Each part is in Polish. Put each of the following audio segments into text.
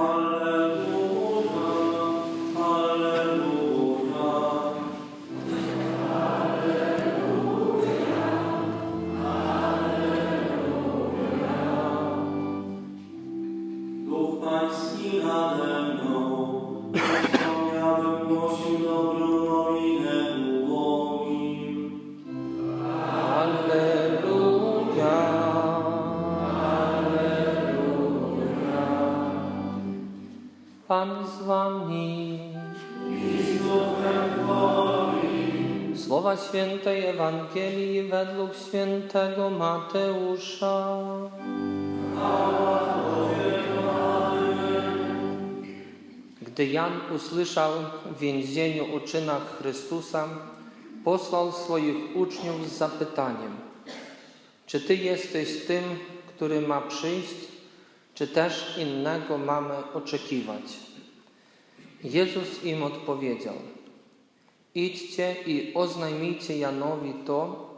Allah. Świętej Ewangelii według świętego Mateusza. Gdy Jan usłyszał w więzieniu o czynach Chrystusa, posłał swoich uczniów z zapytaniem: Czy ty jesteś tym, który ma przyjść, czy też innego mamy oczekiwać? Jezus im odpowiedział: Idźcie i oznajmijcie Janowi to,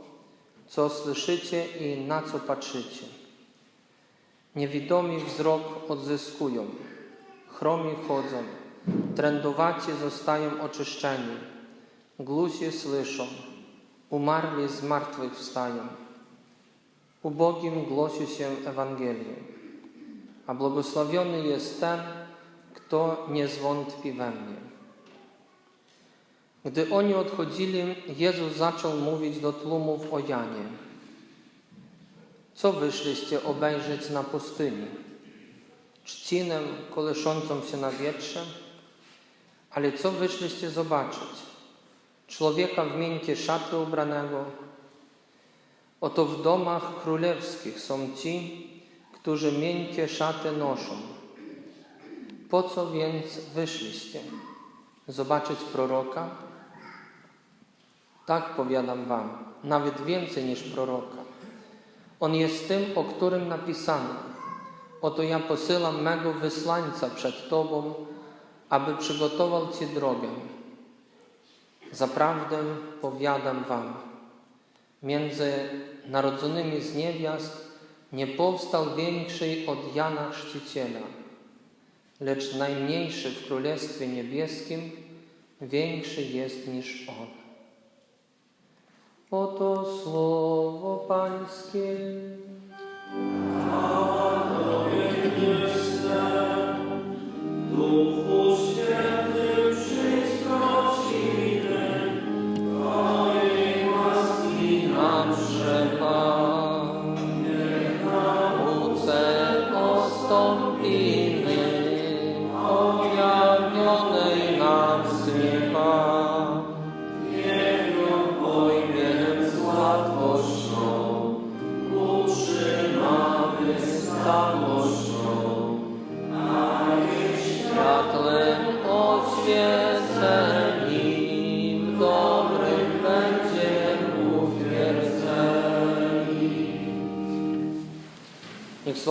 co słyszycie i na co patrzycie. Niewidomi wzrok odzyskują, chromi chodzą, trędowaci zostają oczyszczeni, głusi słyszą, umarli z martwych wstają. Ubogim głosi się Ewangelię, a błogosławiony jest ten, kto nie zwątpi we mnie. Gdy oni odchodzili, Jezus zaczął mówić do tłumów o Janie. Co wyszliście obejrzeć na pustyni? Trzcinę koleszącą się na wietrze? Ale co wyszliście zobaczyć? Człowieka w miękkie szaty ubranego? Oto w domach królewskich są ci, którzy miękkie szaty noszą. Po co więc wyszliście? Zobaczyć proroka? Tak powiadam wam, nawet więcej niż proroka. On jest tym, o którym napisano. Oto ja posyłam mego wysłańca przed Tobą, aby przygotował Ci drogę. Zaprawdę powiadam Wam, między narodzonymi z niewiast nie powstał większy od Jana Chrzciciela, lecz najmniejszy w Królestwie Niebieskim większy jest niż on. Oto słowo Pańskie. Duchu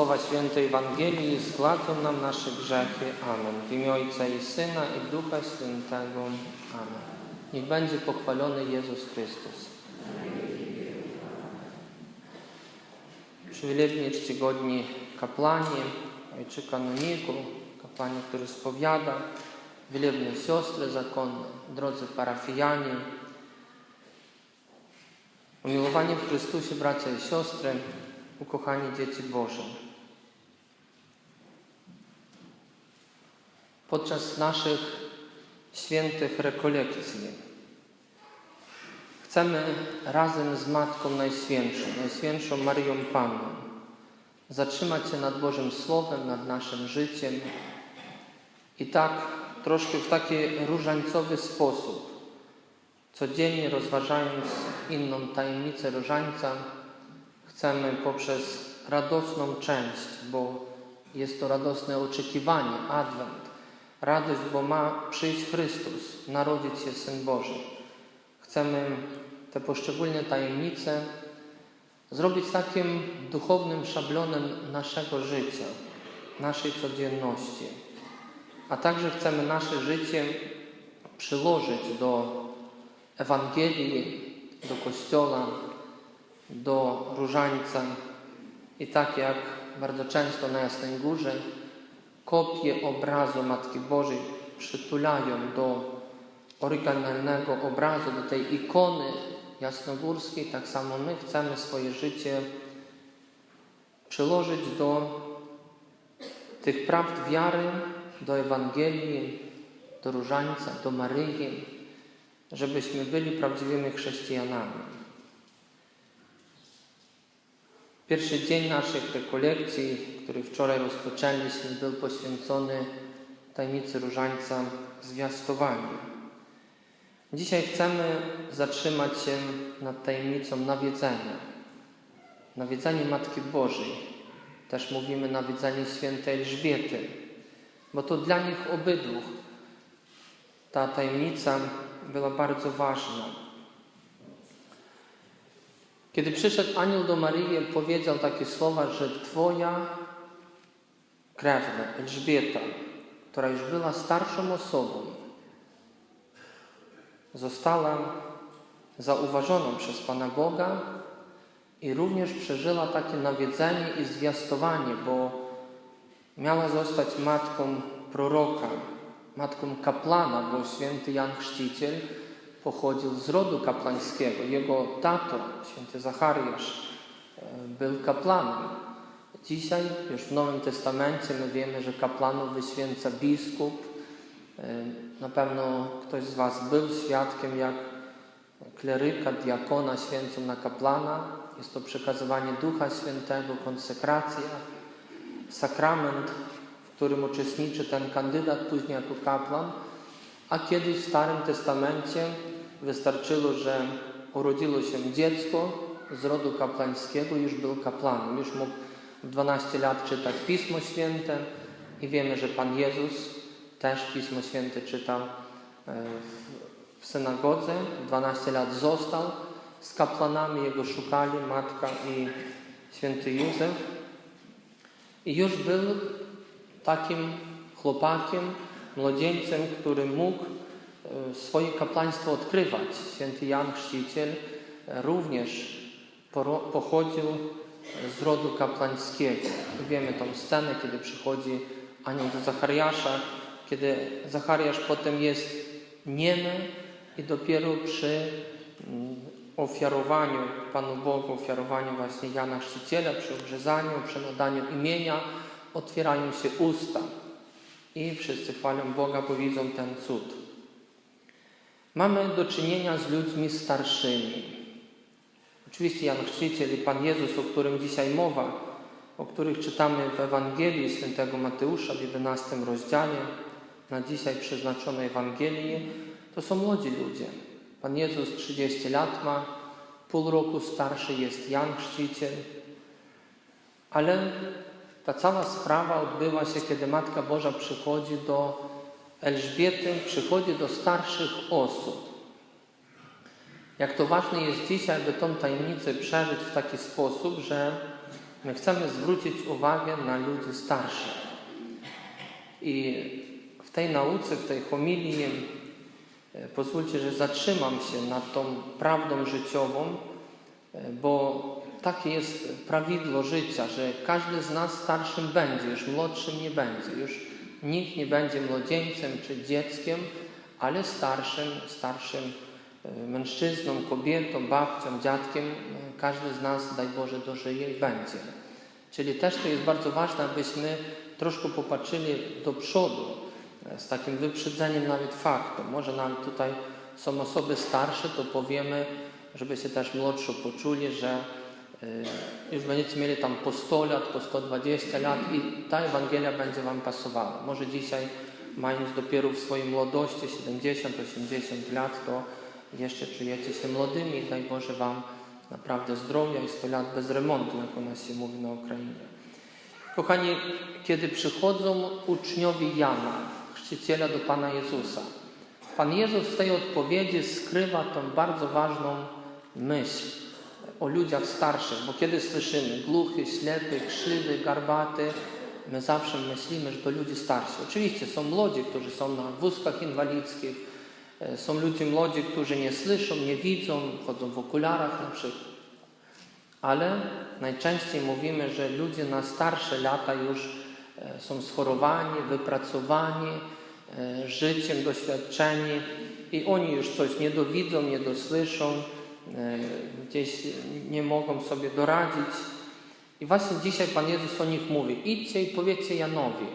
słowa świętej Ewangelii zgładzą nam nasze grzechy. Amen. W imię Ojca i Syna i Ducha Świętego. Amen. Niech będzie pochwalony Jezus Chrystus. Przywilebnie czcigodni kapłani, ojczy kanoniku, kapłani, który spowiada, wielebne siostry zakonne, drodzy parafianie, umiłowani w Chrystusie bracia i siostry, ukochani dzieci Boże. Podczas naszych świętych rekolekcji. Chcemy razem z Matką Najświętszą, Najświętszą Marią Panną, zatrzymać się nad Bożym Słowem, nad naszym życiem i tak troszkę w taki różańcowy sposób, codziennie rozważając inną tajemnicę różańca, chcemy poprzez radosną część, bo jest to radosne oczekiwanie, Adwent, radość, bo ma przyjść Chrystus, narodzić się Syn Boży. Chcemy te poszczególne tajemnice zrobić takim duchownym szablonem naszego życia, naszej codzienności. A także chcemy nasze życie przyłożyć do Ewangelii, do Kościoła, do Różańca i tak jak bardzo często na Jasnej Górze kopię obrazu Matki Bożej przytulają do oryginalnego obrazu, do tej ikony jasnogórskiej, tak samo my chcemy swoje życie przyłożyć do tych prawd wiary, do Ewangelii, do Różańca, do Maryi, żebyśmy byli prawdziwymi chrześcijanami. Pierwszy dzień naszych rekolekcji, który wczoraj rozpoczęliśmy, był poświęcony tajemnicy Różańca zwiastowaniu. Dzisiaj chcemy zatrzymać się nad tajemnicą nawiedzenia. Nawiedzenie Matki Bożej. Też mówimy nawiedzenie świętej Elżbiety, bo to dla nich obydwu ta tajemnica była bardzo ważna. Kiedy przyszedł anioł do Maryi, powiedział takie słowa, że Twoja krewna Elżbieta, która już była starszą osobą, została zauważoną przez Pana Boga i również przeżyła takie nawiedzenie i zwiastowanie, bo miała zostać matką proroka, matką kaplana, bo święty Jan Chrzciciel pochodził z rodu kaplańskiego. Jego tato, święty Zachariasz, e, był kaplanem. Dzisiaj, już w Nowym Testamencie, my wiemy, że kaplanów wyświęca biskup. E, Na pewno ktoś z Was był świadkiem, jak kleryka, diakona święcą na kaplana. Jest to przekazywanie Ducha Świętego, konsekracja, sakrament, w którym uczestniczy ten kandydat później jako kaplan. A kiedyś w Starym Testamencie wystarczyło, że urodziło się dziecko z rodu kaplańskiego, już był kaplanem, już mógł w 12 lat czytać Pismo Święte i wiemy, że Pan Jezus też Pismo Święte czytał e, w- synagodze. 12 lat został z kaplanami, jego szukali matka i święty Józef. I już był takim chłopakiem, młodzieńcem, który mógł e, swoje kaplaństwo odkrywać. Święty Jan Chrzciciel e, również pochodził z rodu kaplańskiego. I Wiemy tą scenę, kiedy przychodzi anioł do Zachariasza, kiedy Zachariasz potem jest niemy i dopiero przy mm, ofiarowaniu Panu Bogu, ofiarowaniu właśnie Jana Chrzciciela, przy obrzezaniu, przy nadaniu imienia, otwierają się usta i wszyscy chwalą Boga, bo widzą ten cud. Mamy do czynienia z ludźmi starszymi. Oczywiście Jan Chrzciciel i Pan Jezus, o którym dzisiaj mowa, o których czytamy w Ewangelii świętego Mateusza w 11 rozdziale, na dzisiaj przeznaczonej Ewangelii, to są młodzi ludzie. Pan Jezus 30 lat ma, pół roku starszy jest Jan Chrzciciel, ale ta cała sprawa odbyła się, kiedy Matka Boża przychodzi do Elżbiety, przychodzi do starszych osób. Jak to ważne jest dzisiaj, by tą tajemnicę przeżyć w taki sposób, że my chcemy zwrócić uwagę na ludzi starszych. I w tej nauce, w tej homilii e, pozwólcie, że zatrzymam się nad tą prawdą życiową, e, bo takie jest prawidło życia, że każdy z nas starszym będzie, już młodszym nie będzie, już nikt nie będzie młodzieńcem czy dzieckiem, ale starszym, starszym e, mężczyzną, kobietą, babcią, dziadkiem, e, każdy z nas, daj Boże, dożyje i będzie. Czyli też to jest bardzo ważne, abyśmy troszkę popatrzyli do przodu, e, z takim wyprzedzeniem nawet faktu. Może nam tutaj są osoby starsze, to powiemy, żeby się też młodszy poczuli, że już będziecie mieli tam po 100 lat, po 120 lat i ta Ewangelia będzie Wam pasowała. Może dzisiaj, mając dopiero w swojej młodości 70-80 lat, to jeszcze czujecie się młodymi i daj Boże Wam naprawdę zdrowia i 100 lat bez remontu, jak u nas się mówi na Ukrainie. Kochani, kiedy przychodzą uczniowie Jana, chrzciciela do Pana Jezusa, Pan Jezus w tej odpowiedzi skrywa tą bardzo ważną myśl o ludziach starszych, bo kiedy słyszymy głuchy, ślepy, krzywy, garbaty, my zawsze myślimy, że to ludzie starsi. Oczywiście są młodzi, którzy są na wózkach inwalidzkich, e, są ludzie młodzi, którzy nie słyszą, nie widzą, chodzą w okularach na przykład. Ale najczęściej mówimy, że ludzie na starsze lata już e, są schorowani, wypracowani, e, życiem doświadczeni i oni już coś nie dowidzą, nie dosłyszą, gdzieś nie mogą sobie doradzić. I właśnie dzisiaj Pan Jezus o nich mówi: idźcie i powiedzcie Janowi,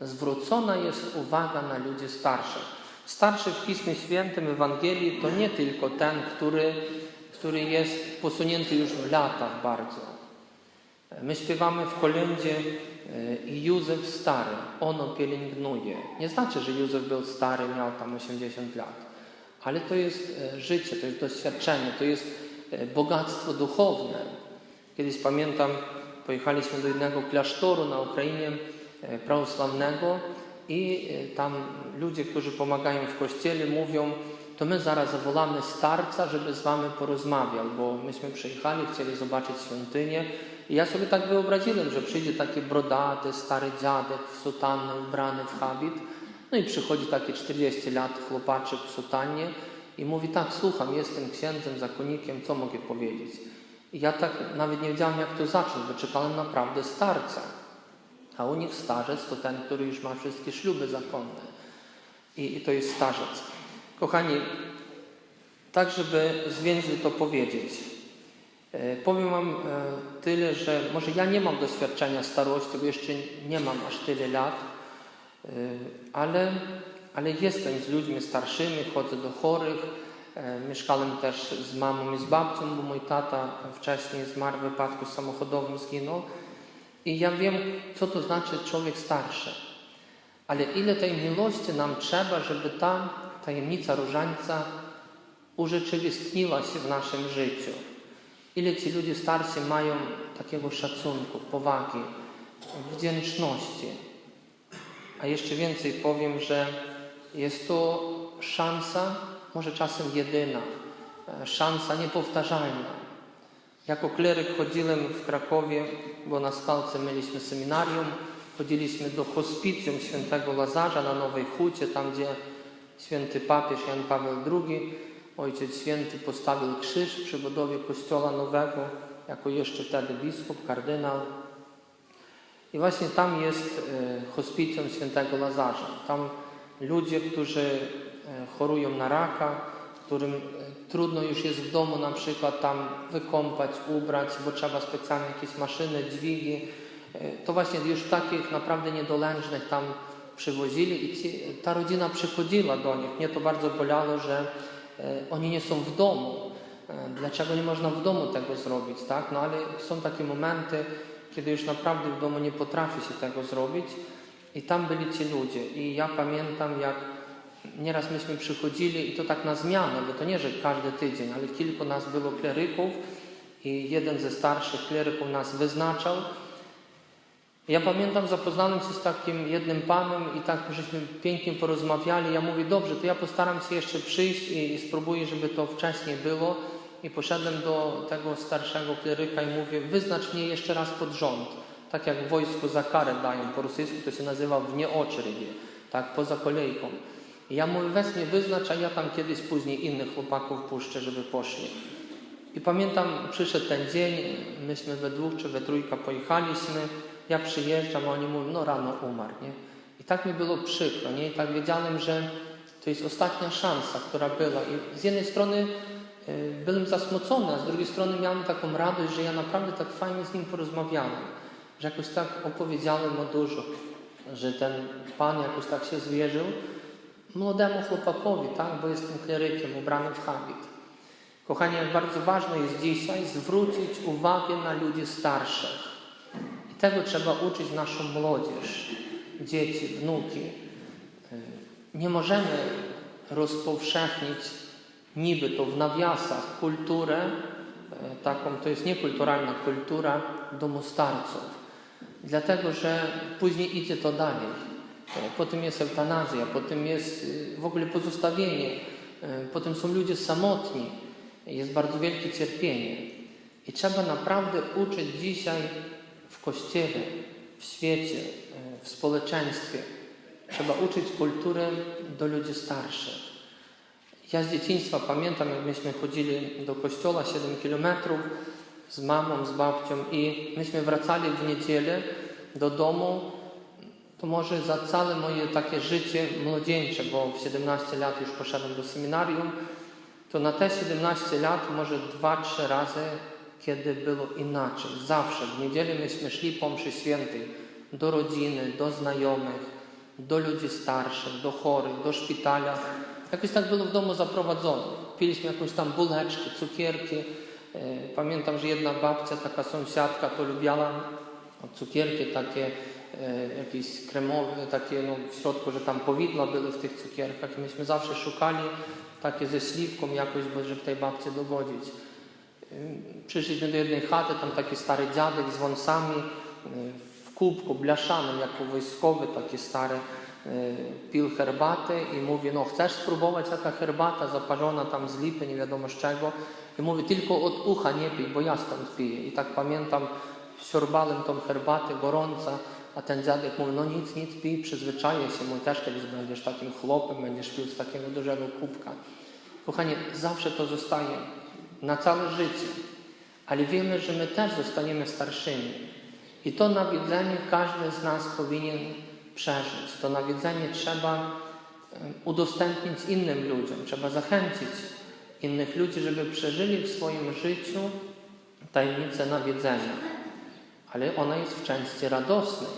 zwrócona jest uwaga na ludzi starszych. Starszy w Pismie Świętym Ewangelii to nie tylko ten, który, który jest posunięty już w latach bardzo. My śpiewamy w kolędzie e, i Józef stary, ono pielęgnuje. Nie znaczy, że Józef był stary, miał tam 80 lat, ale to jest e, życie, to jest doświadczenie, to jest e, bogactwo duchowne. Kiedyś pamiętam, pojechaliśmy do jednego klasztoru na Ukrainie e, prawosławnego i tam ludzie, którzy pomagają w kościele, mówią, to my zaraz zawołamy starca, żeby z wami porozmawiał, bo myśmy przyjechali, chcieli zobaczyć świątynię i ja sobie tak wyobraziłem, że przyjdzie taki brodaty, stary dziadek w sutannę, ubrany w habit, no i przychodzi taki 40 lat chłopaczek w sutannie i mówi tak, słucham, jestem księdzem, zakonnikiem, co mogę powiedzieć? I ja tak nawet nie wiedziałem, jak to zacząć, bo czekałem naprawdę starca. A u nich starzec to ten, który już ma wszystkie śluby zakonne. I, i to jest starzec. Kochani, tak żeby zwięźle to powiedzieć. E, powiem Wam e, tyle, że może ja nie mam doświadczenia starości, bo jeszcze nie mam aż tyle lat, ale, ale jestem z ludźmi starszymi, chodzę do chorych. E, Mieszkałem też z mamą i z babcią, bo mój tata wcześniej zmarł w wypadku samochodowym, zginął. I ja wiem, co to znaczy człowiek starszy. Ale ile tej miłości nam trzeba, żeby ta tajemnica różańca urzeczywistniła się w naszym życiu. Ile ci ludzie starsi mają takiego szacunku, powagi, wdzięczności. A jeszcze więcej powiem, że jest to szansa, może czasem jedyna, e, szansa niepowtarzalna. Jako kleryk chodziłem w Krakowie, bo na Skalce mieliśmy seminarium, chodziliśmy do hospicjum świętego Lazarza na Nowej Hucie, tam gdzie święty papież Jan Paweł II, ojciec święty postawił krzyż przy budowie kościoła nowego, jako jeszcze wtedy biskup, kardynał. I właśnie tam jest e, hospicjum świętego Lazarza. Tam ludzie, którzy e, chorują na raka, którym e, trudno już jest w domu na przykład tam wykąpać, ubrać, bo trzeba specjalnie jakieś maszyny, dźwigi. To właśnie już takich naprawdę niedolężnych tam przywozili i ci, ta rodzina przychodziła do nich. Mnie to bardzo bolało, że oni nie są w domu. Dlaczego nie można w domu tego zrobić, tak? No ale są takie momenty, kiedy już naprawdę w domu nie potrafi się tego zrobić i tam byli ci ludzie. I ja pamiętam, jak Nieraz myśmy przychodzili i to tak na zmianę, bo to nie, że każdy tydzień, ale kilku nas było kleryków i jeden ze starszych kleryków nas wyznaczał. Ja pamiętam, zapoznałem się z takim jednym panem i tak żeśmy pięknie porozmawiali. Ja mówię, dobrze, to ja postaram się jeszcze przyjść i, i spróbuję, żeby to wcześniej było i poszedłem do tego starszego kleryka i mówię, wyznacz mnie jeszcze raz pod rząd. Tak jak wojsku za karę dają, po rosyjsku to się nazywa w nieoczrygie, tak, poza kolejką. I ja mówię, weź mnie wyznacz, a ja tam kiedyś później innych chłopaków puszczę, żeby poszli. I pamiętam, przyszedł ten dzień, myśmy we dwóch czy we trójka pojechaliśmy, ja przyjeżdżam, a oni mówią, no rano umarł, nie? I tak mi było przykro, nie? I tak wiedziałem, że to jest ostatnia szansa, która była. I z jednej strony byłem zasmucony, a z drugiej strony miałem taką radość, że ja naprawdę tak fajnie z nim porozmawiałem, że jakoś tak opowiedziałem o dużo, że ten Pan jakoś tak się zwierzył młodemu chłopakowi, tak, bo jestem klerykiem ubrany w habit. Kochani, jak bardzo ważne jest dzisiaj zwrócić uwagę na ludzi starszych. I tego trzeba uczyć naszą młodzież, dzieci, wnuki. Nie możemy rozpowszechnić niby to w nawiasach kulturę, y, taką, to jest niekulturalna kultura domostarców. Dlatego, że później idzie to dalej. E, Potem jest eutanazja, potem jest y, w ogóle pozostawienie, e, potem są ludzie samotni, jest bardzo wielkie cierpienie. I trzeba naprawdę uczyć dzisiaj w kościele, w świecie, e, w społeczeństwie. Trzeba uczyć kulturę do ludzi starszych. Ja z dzieciństwa pamiętam, jak myśmy chodzili do kościoła 7 kilometrów z mamą, z babcią i myśmy wracali w niedzielę do domu to może za całe moje takie życie młodzieńcze, bo w 17 lat już poszedłem do seminarium, to na te 17 lat może dwa, trzy razy, kiedy było inaczej. Zawsze w niedzielę myśmy szli po mszy świętej do rodziny, do znajomych, do ludzi starszych, do chorych, do szpitala. Jakoś tak było w domu zaprowadzone. Piliśmy jakąś tam buleczki, cukierki. E, Pamiętam, że jedna babcia, taka sąsiadka, to lubiała cukierki takie e, jakieś kremowe, takie no, w środku, że tam powidła były w tych cukierkach i myśmy zawsze szukali takie ze śliwką jakoś, bo żeby tej babci dogodzić. Ym, Przyszliśmy do jednej chaty, tam taki stary dziadek z wąsami w kubku blaszanym, jako wojskowy, taki stary, pił herbatę i mówi, no chcesz spróbować jaka herbata zaparzona tam z lipy, nie wiadomo z czego. I mówi, tylko od ucha nie pij, bo ja stąd piję. I tak pamiętam, siorbałem tą herbatę, gorąca, a ten dziadek mówi, no nic, nic, pij, przyzwyczaję się, mój też kiedyś będziesz takim chłopem, będziesz pił z takiego dużego kubka. Kochanie, zawsze to zostaje na całe życie, ale wiemy, że my też zostaniemy starszymi. I to nawiedzenie każdy z nas powinien przeżyć. To nawiedzenie trzeba udostępnić innym ludziom, trzeba zachęcić innych ludzi, żeby przeżyli w swoim życiu tajemnicę nawiedzenia. Ale ona jest w części radosnej.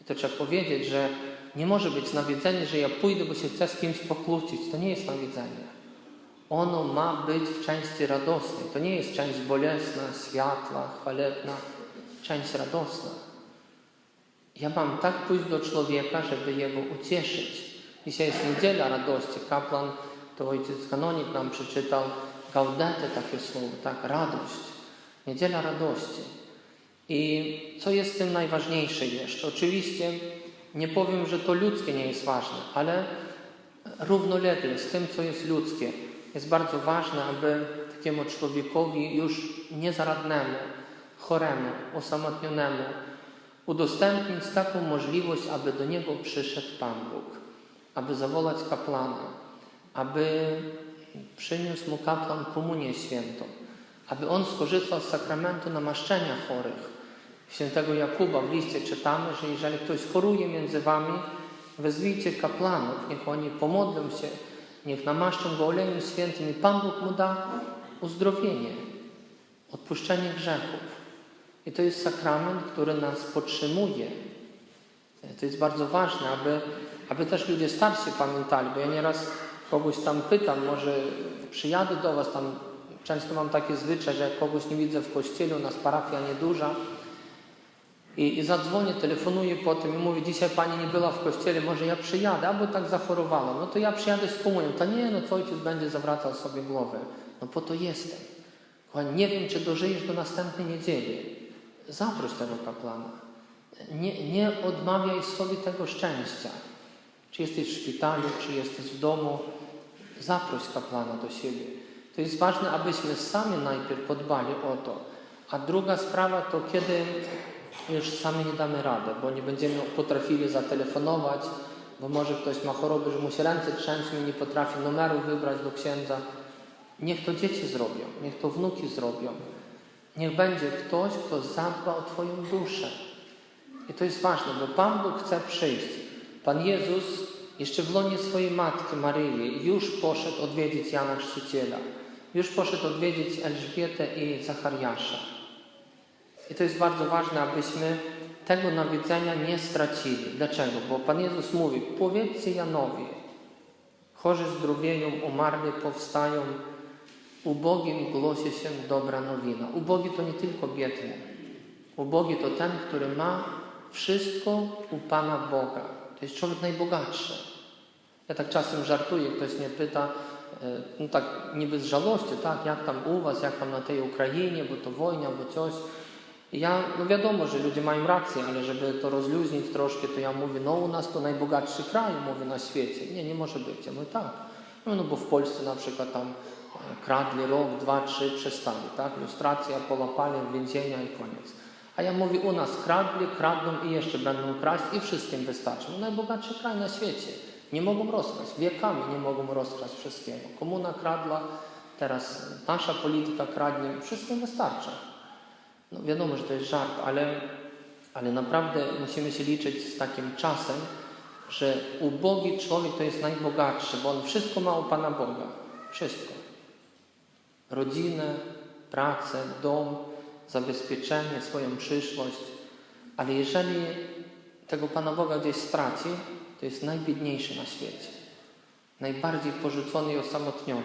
I to trzeba powiedzieć, że nie może być nawiedzenie, że ja pójdę, bo się chcę z kimś pokłócić. To nie jest nawiedzenie. Ono ma być w części radosnej. To nie jest część bolesna, światła, chwalebna, część radosna. Ja mam tak pójść do człowieka, żeby jego ucieszyć. Dzisiaj jest niedziela radości. Kaplan, to ojciec kanonik nam przeczytał gaudete takie słowo, tak, radość. Niedziela radości. I co jest tym najważniejsze jeszcze? Oczywiście nie powiem, że to ludzkie nie jest ważne, ale równolegle z tym, co jest ludzkie, jest bardzo ważne, aby takiemu człowiekowi już niezaradnemu, choremu, osamotnionemu udostępnić taką możliwość, aby do niego przyszedł Pan Bóg, aby zawołać kaplana, aby przyniósł mu kaplan komunię świętą, aby on skorzystał z sakramentu namaszczenia chorych. Świętego Jakuba w liście czytamy, że jeżeli ktoś choruje między wami, wezwijcie kaplanów, niech oni pomodlą się, niech namaszczą go olejem świętym i Pan Bóg mu da uzdrowienie, odpuszczenie grzechów. I to jest sakrament, który nas podtrzymuje. To jest bardzo ważne, aby, aby też ludzie starsi pamiętali, bo ja nieraz kogoś tam pytam, może przyjadę do Was, tam często mam takie zwyczaj, że jak kogoś nie widzę w kościele, u nas parafia nieduża, i, I zadzwonię, telefonuję potem i mówię, dzisiaj pani nie była w kościele, może ja przyjadę, albo tak zachorowała. No to ja przyjadę z komunią. To nie, no co ojciec będzie zawracał sobie głowę. No po to jestem. Kochani, nie wiem, czy dożyjesz do następnej niedzieli. Zaproś tego kaplana. Nie, nie odmawiaj sobie tego szczęścia. Czy jesteś w szpitalu, czy jesteś w domu, zaproś kaplana do siebie. To jest ważne, abyśmy sami najpierw podbali o to. A druga sprawa to kiedy już sami nie damy rady, bo nie będziemy potrafili zatelefonować, bo może ktoś ma chorobę, że mu się ręce trzęsą i nie potrafi numeru wybrać do księdza. Niech to dzieci zrobią, niech to wnuki zrobią. Niech będzie ktoś, kto zadba o Twoją duszę. I to jest ważne, bo Pan Bóg chce przyjść. Pan Jezus jeszcze w łonie swojej matki Maryi już poszedł odwiedzić Jana Chrzciciela. Już poszedł odwiedzić Elżbietę i Zachariasza. I to jest bardzo ważne, abyśmy tego nawiedzenia nie stracili. Dlaczego? Bo Pan Jezus mówi, powiedzcie Janowi, chorzy zdrowieją, umarli powstają, ubogim głosi się dobra nowina. Ubogi to nie tylko biedny. Ubogi to ten, który ma wszystko u Pana Boga. To jest człowiek najbogatszy. Ja tak czasem żartuję, ktoś mnie pyta, e, no tak niby z żałości, tak, jak tam u Was, jak tam na tej Ukrainie, bo to wojna, bo coś. Ja, no wiadomo, że ludzie mają rację, ale żeby to rozluźnić troszkę, to ja mówię, no u nas to najbogatszy kraj, mówię, na świecie. Nie, nie może być. Ja mówię, tak. No, no bo w Polsce na przykład tam kradli rok, dwa, trzy, przestali, tak? Lustracja, połapanie, więzienia i koniec. A ja mówię, u nas kradli, kradną i jeszcze będą kraść i wszystkim wystarczy. No najbogatszy kraj na świecie. Nie mogą rozkraść, wiekami nie mogą rozkraść wszystkiego. Komuna kradła, teraz nasza polityka kradnie, wszystkim wystarcza. No wiadomo, że to jest żart, ale, Ale naprawdę musimy się liczyć z takim czasem, że ubogi człowiek to jest najbogatszy, bo on wszystko ma u Pana Boga. Wszystko. Rodzinę, pracę, dom, zabezpieczenie, swoją przyszłość. Ale jeżeli tego Pana Boga gdzieś straci, to jest najbiedniejszy na świecie. Najbardziej porzucony i osamotniony.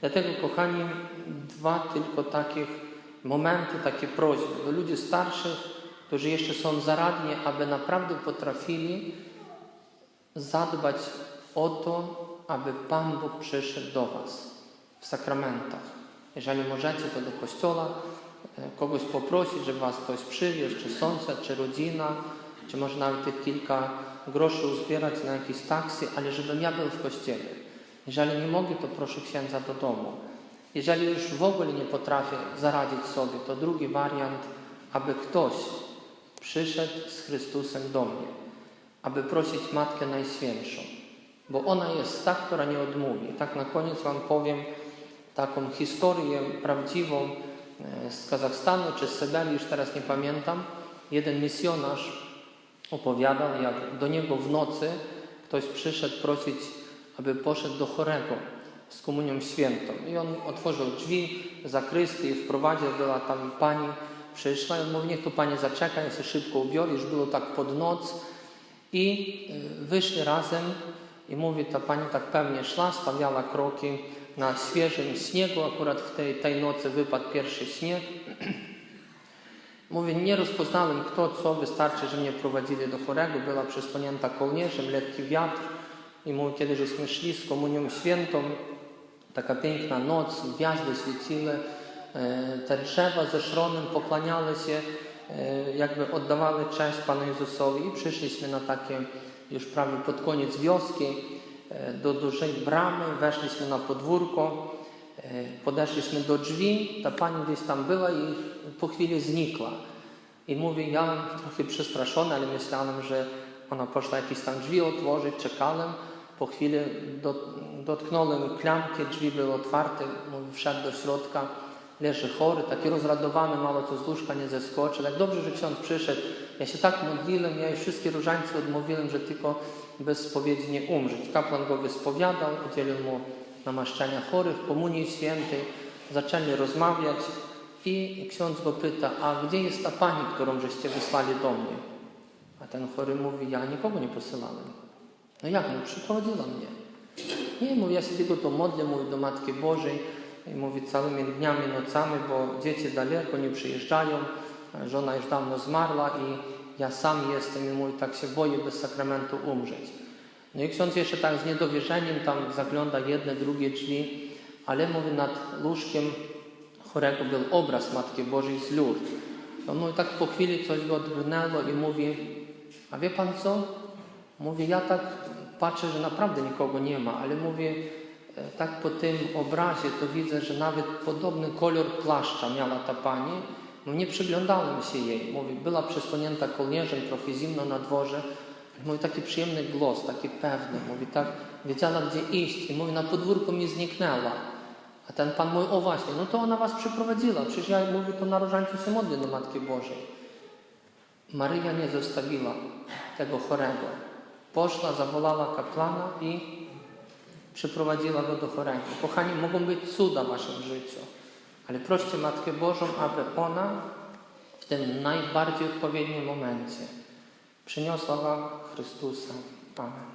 Dlatego, kochani, dwa tylko takich momenty, takie prośby do ludzi starszych, którzy jeszcze są zaradni, aby naprawdę potrafili zadbać o to, aby Pan Bóg przyszedł do Was w sakramentach. Jeżeli możecie, to do kościoła e, kogoś poprosić, żeby Was ktoś przywiózł, czy sąsiad, czy rodzina, czy może nawet tych kilka groszy uzbierać na jakiś taksy, ale żebym ja był w kościele. Jeżeli nie mogę, to proszę księdza do domu. Jeżeli już w ogóle nie potrafię zaradzić sobie, to drugi wariant, aby ktoś przyszedł z Chrystusem do mnie, aby prosić Matkę Najświętszą, bo ona jest ta, która nie odmówi. Tak na koniec Wam powiem taką historię prawdziwą e, z Kazachstanu czy z Syberii, już teraz nie pamiętam. Jeden misjonarz opowiadał, jak do niego w nocy ktoś przyszedł prosić, aby poszedł do chorego z komunią świętą. I on otworzył drzwi, zakrysty i wprowadził, była tam pani, przyszła i on mówi, niech tu pani zaczeka, ja się szybko ubiorę, już było tak pod noc. I y, wyszli razem i mówi, ta pani tak pewnie szła, stawiała kroki na świeżym śniegu, akurat w tej, tej nocy wypadł pierwszy śnieg. Mówi, nie rozpoznałem kto, co, wystarczy, że mnie prowadzili do chorego, była przysłonięta kołnierzem, lekki wiatr. I mówi, kiedy żeśmy szli z komunią świętą, taka piękna noc, gwiazdy świeciły, e, te drzewa ze szronem pokłaniały się, e, jakby oddawały cześć Panu Jezusowi i przyszliśmy na takie już prawie pod koniec wioski do dużej bramy, weszliśmy na podwórko, e, podeszliśmy do drzwi, ta pani gdzieś tam była i po chwili znikła. I mówi, ja trochę przestraszony, ale myślałem, że ona poszła jakieś tam drzwi otworzyć, czekałem. Po chwili do, dotknąłem klamki, drzwi były otwarte, mówi, wszedł do środka, leży chory, taki rozradowany, mało co z łóżka nie zeskoczył. Jak dobrze, że ksiądz przyszedł. Ja się tak modliłem, ja już wszystkie różańce odmówiłem, że tylko bez spowiedzi nie umrzeć. Kapłan go wyspowiadał, udzielił mu namaszczenia chorych, komunii świętej, zaczęli rozmawiać i ksiądz go pyta, a gdzie jest ta pani, którą żeście wysłali do mnie? A ten chory mówi, ja nikogo nie posyłałem. No jak, no przyprowadziła mnie. Nie, mówi, ja się tylko to modlę, mówi do Matki Bożej i mówi całymi dniami, nocami, bo dzieci daleko nie przyjeżdżają, żona już dawno zmarła i ja sam jestem i mówi, tak się boję bez sakramentu umrzeć. No i ksiądz jeszcze tak z niedowierzeniem tam zagląda jedne, drugie drzwi, ale mówi nad łóżkiem chorego był obraz Matki Bożej z Lourdes. On mówi, tak po chwili coś go odbrnęło i mówi, a wie pan co? Mówi, ja tak patrzę, że naprawdę nikogo nie ma, ale mówię, e, tak po tym obrazie to widzę, że nawet podobny kolor płaszcza miała ta pani. No nie przyglądałem się jej. Mówi, była przysłonięta kołnierzem, trochę zimno na dworze. Mówi, taki przyjemny głos, taki pewny. Mówi, tak wiedziała, gdzie iść. I mówi, na podwórku mi zniknęła. A ten pan mówi, o właśnie, no to ona was przyprowadziła. Przecież ja, mówi, to na różańcu się modlę do Matki Bożej. Maryja nie zostawiła tego chorego. Poszła, zawołała kapłana i przyprowadziła go do chorego. Kochani, mogą być cuda w waszym życiu, ale proście Matkę Bożą, aby ona w tym najbardziej odpowiednim momencie przyniosła wam Chrystusa. Amen.